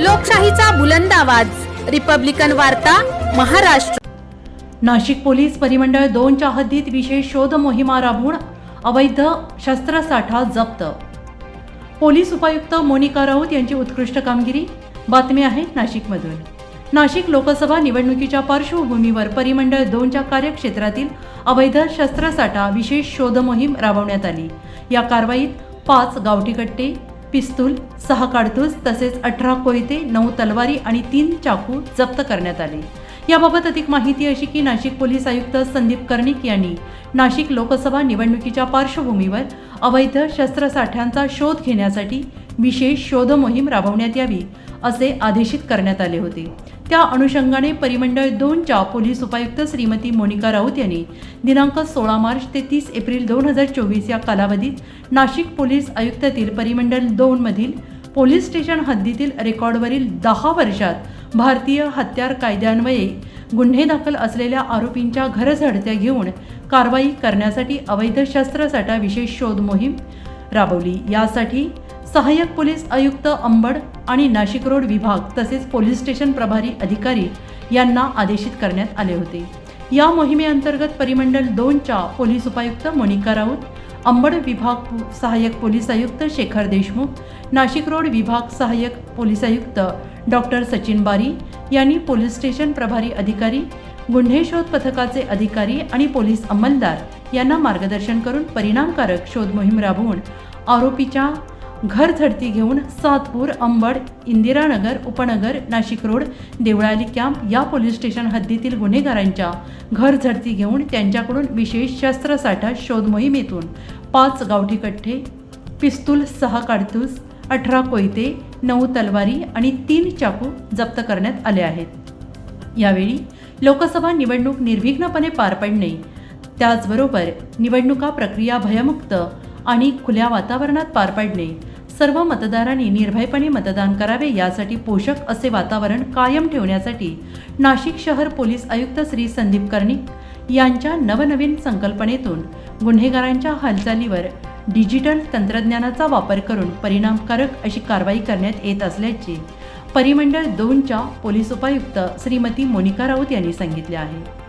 लोकशाहीचा बुलंद आवाज. रिपब्लिकन वार्ता महाराष्ट्र. नाशिक पोलीस परिमंडळ दोनच्या हद्दीत विशेष शोध मोहिमा राबवून अवैध शस्त्रसाठा जप्त. पोलीस उपायुक्त मोनिका राऊत यांची उत्कृष्ट कामगिरी. बातमी आहे नाशिकमधून. नाशिक लोकसभा निवडणुकीच्या पार्श्वभूमीवर परिमंडळ दोनच्या कार्यक्षेत्रातील अवैध शस्त्रसाठा विशेष शोध मोहीम राबवण्यात आली. या कारवाईत पाच गावठी कट्टे पिस्तूल सहा काडतूस तसेच अठरा कोयते नऊ तलवारी आणि तीन चाकू जप्त करण्यात आले. याबाबत अधिक माहिती अशी की नाशिक पोलीस आयुक्त संदीप कर्णिक यांनी नाशिक लोकसभा निवडणुकीच्या पार्श्वभूमीवर अवैध शस्त्रसाठ्यांचा शोध घेण्यासाठी विशेष शोध मोहीम राबवण्यात यावी असे आदेशित करण्यात आले होते. त्या अनुषंगाने परिमंडळ दोनच्या पोलीस उपायुक्त श्रीमती मोनिका राऊत यांनी दिनांक सोळा मार्च ते तीस एप्रिल दोन हजार चोवीस या कालावधीत नाशिक पोलीस आयुक्तातील परिमंडळ दोनमधील पोलीस स्टेशन हद्दीतील रेकॉर्डवरील दहा वर्षात भारतीय हत्यार कायद्यान्वये गुन्हे दाखल असलेल्या आरोपींच्या घरझडत्या घेऊन कारवाई करण्यासाठी अवैध शस्त्रसाठा विशेष शोध मोहीम राबवली. यासाठी सहाय्यक पोलीस आयुक्त अंबड आणि नाशिक रोड विभाग तसेच पोलीस स्टेशन प्रभारी अधिकारी यांना आदेशित करण्यात आले होते. या मोहिमेअंतर्गत परिमंडळ दोनच्या पोलीस उपायुक्त मोनिका राऊत अंबड विभाग सहाय्यक पोलीस आयुक्त शेखर देशमुख नाशिक रोड विभाग सहाय्यक पोलीस आयुक्त डॉक्टर सचिन बारी यांनी पोलीस स्टेशन प्रभारी अधिकारी गुन्हे शोध पथकाचे अधिकारी आणि पोलीस अंमलदार यांना मार्गदर्शन करून परिणामकारक शोध मोहीम राबवून आरोपीच्या घर झडती घेऊन सातपूर अंबड इंदिरानगर उपनगर नाशिक रोड देवळाली कॅम्प या पोलीस स्टेशन हद्दीतील गुन्हेगारांच्या घर झडती घेऊन त्यांच्याकडून विशेष शस्त्रसाठा शोध मोहिमेतून पाच गावठी कट्टे पिस्तूल सहा काडतूस अठरा कोयते नऊ तलवारी आणि तीन चाकू जप्त करण्यात आले आहेत. यावेळी लोकसभा निवडणूक निर्विघ्नपणे पार पडणे त्याचबरोबर निवडणुका प्रक्रिया भयमुक्त आणि खुल्या वातावरणात पार पाडणे. सर्व मतदारांनी निर्भयपणे मतदान करावे यासाठी पोषक असे वातावरण कायम ठेवण्यासाठी नाशिक शहर पोलीस आयुक्त श्री संदीप कर्णिक यांच्या नवनवीन संकल्पनेतून गुन्हेगारांच्या हालचालीवर डिजिटल तंत्रज्ञानाचा वापर करून परिणामकारक अशी कारवाई करण्यात येत असल्याचे परिमंडळ दोनच्या पोलीस उपायुक्त श्रीमती मोनिका राऊत यांनी सांगितले आहे.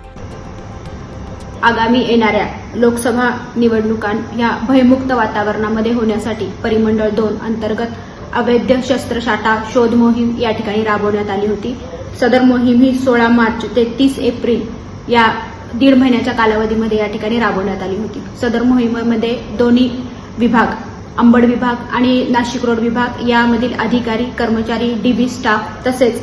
आगामी येणाऱ्या लोकसभा निवडणुका या भयमुक्त वातावरणामध्ये होण्यासाठी परिमंडळ दोन अंतर्गत अवैध शस्त्रसाठा शोध मोहीम या ठिकाणी राबवण्यात आली होती. सदर मोहीम ही सोळा मार्च ते तीस एप्रिल या दीड महिन्याच्या कालावधीमध्ये या ठिकाणी राबवण्यात आली होती. सदर मोहिमेमध्ये दोन्ही विभाग अंबड विभाग आणि नाशिक रोड विभाग यामधील अधिकारी कर्मचारी डीबी स्टाफ तसेच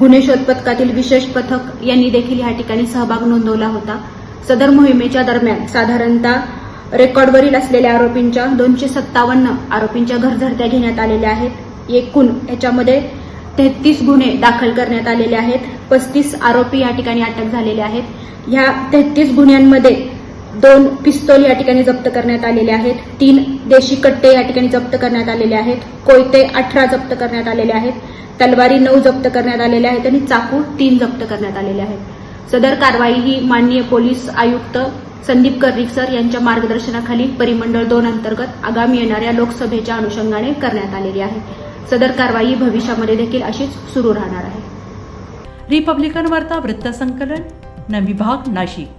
गुन्हे शोध पथकातील विशेष पथक यांनी देखील या ठिकाणी सहभाग नोंदवला होता. सदर मोहिमेच्या दरम्यान साधारणतः रेकॉर्डवरील असलेल्या आरोपींच्या दोनशे सत्तावन्न आरोपींच्या घरझडत्या घेण्यात आलेल्या आहेत. एकूण याच्यामध्ये तेहतीस गुन्हे दाखल करण्यात आलेले आहेत. पस्तीस आरोपी या ठिकाणी अटक झालेले आहेत. ह्या तेहतीस गुन्ह्यांमध्ये दोन पिस्तोल या ठिकाणी जप्त करण्यात आलेले आहेत. तीन देशी कट्टे या ठिकाणी जप्त करण्यात आलेले आहेत. कोयते अठरा जप्त करण्यात आलेले आहेत. तलवारी नऊ जप्त करण्यात आलेल्या आहेत आणि चाकू तीन जप्त करण्यात आलेले आहेत. सदर कारवाई ही माननीय पोलीस आयुक्त संदीप कर्णिक सर यांच्या मार्गदर्शनाखाली परिमंडळ दोन अंतर्गत आगामी येणाऱ्या लोकसभेच्या अनुषंगाने करण्यात आलेली आहे. सदर कारवाई भविष्यामध्ये देखील अशीच सुरू राहणार आहे. रिपब्लिकन वार्ता वृत्तसंकलन न विभाग नाशिक.